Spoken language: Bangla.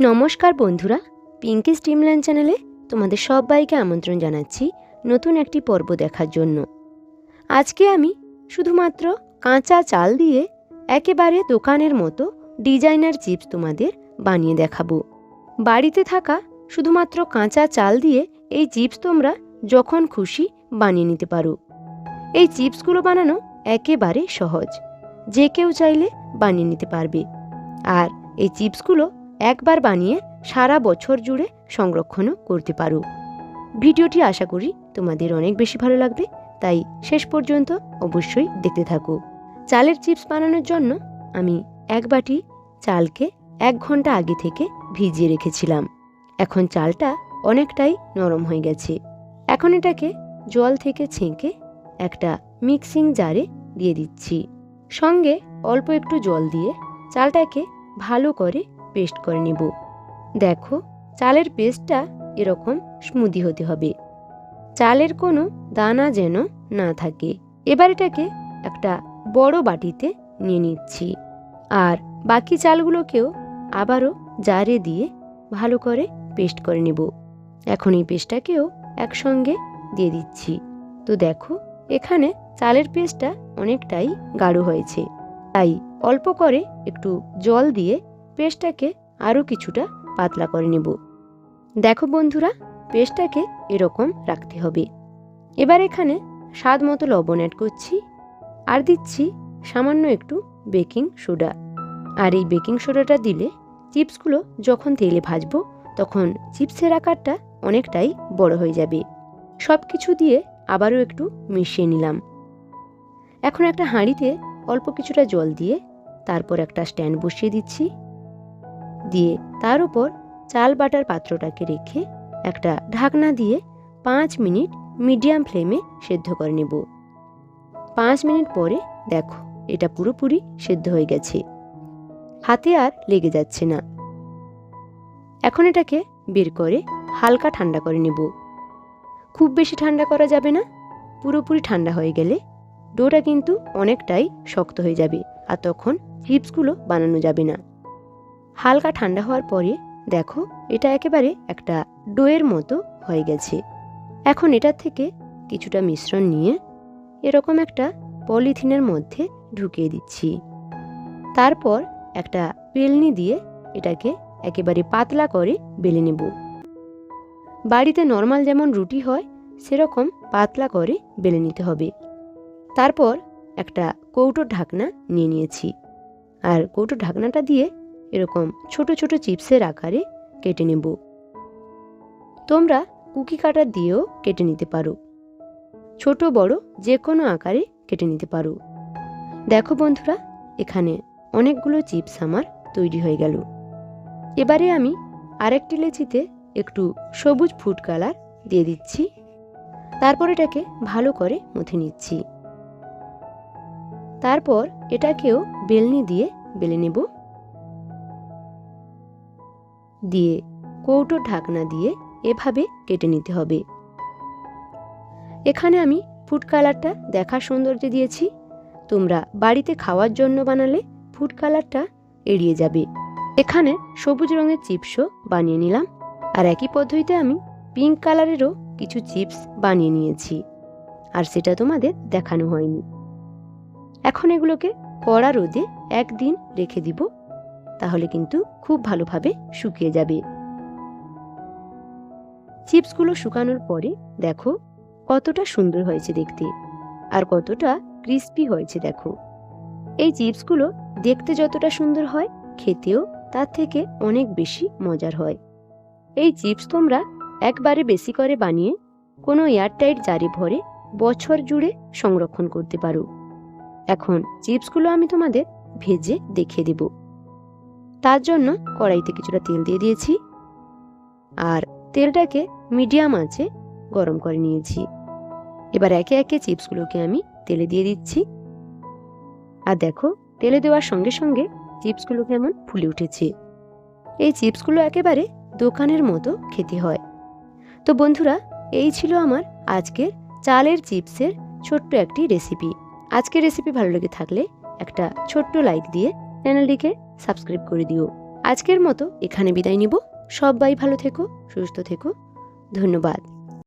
নমস্কার বন্ধুরা পিঙ্কি স্টিমল্যান্ড চ্যানেলে তোমাদের সবাইকে আমন্ত্রণ জানাচ্ছি নতুন একটি পর্ব দেখার জন্য। আজকে আমি শুধুমাত্র কাঁচা চাল দিয়ে একেবারে দোকানের মতো ডিজাইনার চিপস তোমাদের বানিয়ে দেখাবো। বাড়িতে থাকা শুধুমাত্র কাঁচা চাল দিয়ে এই চিপস তোমরা যখন খুশি বানিয়ে নিতে পারো। এই চিপসগুলো বানানো একেবারে সহজ, যে কেউ চাইলে বানিয়ে নিতে পারবে। আর এই চিপসগুলো একবার বানিয়ে সারা বছর জুড়ে সংরক্ষণও করতে পারো। ভিডিওটি আশা করি তোমাদের অনেক বেশি ভালো লাগবে, তাই শেষ পর্যন্ত অবশ্যই দেখতে থাকো। চালের চিপস বানানোর জন্য আমি এক বাটি চালকে এক ঘণ্টা আগে থেকে ভিজিয়ে রেখেছিলাম। এখন চালটা অনেকটাই নরম হয়ে গেছে। এখন এটাকে জল থেকে ছেঁকে একটা মিক্সিং জারে দিয়ে দিচ্ছি। সঙ্গে অল্প একটু জল দিয়ে চালটাকে ভালো করে পেস্ট করে নেব। দেখো, চালের পেস্টটা এরকম স্মুদি হতে হবে। চালের কোনো দানা যেন না থাকে। এবার এটাকে একটা বড় বাটিতে নিয়ে নিচ্ছি। আর বাকি চালগুলোকেও আবারও জারে দিয়ে ভালো করে পেস্ট করে নেব। এখন এই পেস্টটাকেও একসঙ্গে দিয়ে দিচ্ছি। তো দেখো, এখানে চালের পেস্টটা অনেকটাই গাঢ় হয়েছে। তাই অল্প করে একটু জল দিয়ে পেস্টটাকে আরও কিছুটা পাতলা করে নেব। দেখো বন্ধুরা, পেস্টটাকে এরকম রাখতে হবে। এবার এখানে স্বাদ মতো লবণ অ্যাড করছি আর দিচ্ছি সামান্য একটু বেকিং সোডা। আর এই বেকিং সোডাটা দিলে চিপসগুলো যখন তেলে ভাজবো, তখন চিপসের আকারটা অনেকটাই বড় হয়ে যাবে। সব কিছু দিয়ে আবারও একটু মিশিয়ে নিলাম। এখন একটা হাঁড়িতে অল্প কিছুটা জল দিয়ে তারপর একটা স্ট্যান্ড বসিয়ে দিচ্ছি। দিয়ে তার উপর চাল বাটার পাত্রটাকে রেখে একটা ঢাকনা দিয়ে পাঁচ মিনিট মিডিয়াম ফ্লেমে সেদ্ধ করে নেব। পাঁচ মিনিট পরে দেখো, এটা পুরোপুরি সেদ্ধ হয়ে গেছে। হাতে আর লেগে যাচ্ছে না। এখন এটাকে বের করে হালকা ঠান্ডা করে নেব। খুব বেশি ঠান্ডা করা যাবে না, পুরোপুরি ঠান্ডা হয়ে গেলে ডোটা কিন্তু অনেকটাই শক্ত হয়ে যাবে আর তখন চিপসগুলো বানানো যাবে না। হালকা ঠান্ডা হওয়ার পরে, দেখো, এটা একেবারে একটা ডোয়ের মতো হয়ে গেছে। এখন এটার থেকে কিছুটা মিশ্রণ নিয়ে এরকম একটা পলিথিনের মধ্যে ঢুকিয়ে দিচ্ছি। তারপর একটা বেলনি দিয়ে এটাকে একেবারে পাতলা করে বেলে নেব। বাড়িতে নর্মাল যেমন রুটি হয়, সেরকম পাতলা করে বেলে নিতে হবে। তারপর একটা কৌটোর ঢাকনা নিয়ে নিয়েছি। আর কৌটোর ঢাকনাটা দিয়ে এরকম ছোট ছোট চিপসের আকারে কেটে নেব। তোমরা কুকি কাটার দিয়েও কেটে নিতে পারো। ছোট, বড় যে কোনো আকারে কেটে নিতে পারো। দেখো বন্ধুরা, এখানে অনেকগুলো চিপস আমার তৈরি হয়ে গেল। এবারে আমি আরেকটি লেচিতে একটু সবুজ ফুড কালার দিয়ে দিচ্ছি। তারপর এটাকে ভালো করে মুথে নিচ্ছি। তারপর এটাকেও বেলনি দিয়ে বেলে নেব। দিয়ে কৌটোর ঢাকনা দিয়ে এভাবে কেটে নিতে হবে। এখানে আমি ফুড কালারটা দেখার সৌন্দর্যে দিয়েছি। তোমরা বাড়িতে খাওয়ার জন্য বানালে ফুড কালারটা এড়িয়ে যাবে। এখানে সবুজ রঙের চিপসও বানিয়ে নিলাম। আর একই পদ্ধতিতে আমি পিঙ্ক কালারেরও কিছু চিপস বানিয়ে নিয়েছি। আর সেটা তোমাদের দেখানো হয়নি। এখন এগুলোকে কড়া রোদে একদিন রেখে দিব। তাহলে কিন্তু খুব ভালোভাবে শুকিয়ে যাবে। চিপসগুলো শুকানোর পরে দেখো কতটা সুন্দর হয়েছে দেখতে আর কতটা ক্রিস্পি হয়েছে দেখো। এই চিপসগুলো দেখতে যতটা সুন্দর হয়, খেতেও তার থেকে অনেক বেশি মজার হয়। এই চিপস তোমরা একবারে বেশি করে বানিয়ে কোনো এয়ারটাইট জারে ভরে বছর জুড়ে সংরক্ষণ করতে পারো। এখন চিপসগুলো আমি তোমাদের ভেজে দেখিয়ে দেব। তার জন্য কড়াইতে কিছুটা তেল দিয়ে দিয়েছি। আর তেলটাকে মিডিয়াম আঁচে গরম করে নিয়েছি। এবার একে একে চিপসগুলোকে আমি তেলে দিয়ে দিচ্ছি। আর দেখো, তেলে দেওয়ার সঙ্গে সঙ্গে চিপসগুলো কেমন ফুলে উঠেছে। এই চিপসগুলো একেবারে দোকানের মতো খেতে হয়। তো বন্ধুরা, এই ছিল আমার আজকের চালের চিপসের ছোট্ট একটি রেসিপি। আজকের রেসিপি ভালো লেগে থাকলে একটা ছোট্ট লাইক দিয়ে চ্যানেলটিকে সাবস্ক্রাইব করে দিও। আজকের মতো এখানে বিদায় নিব। সবাই ভালো থেকো সুস্থ থেকো। ধন্যবাদ।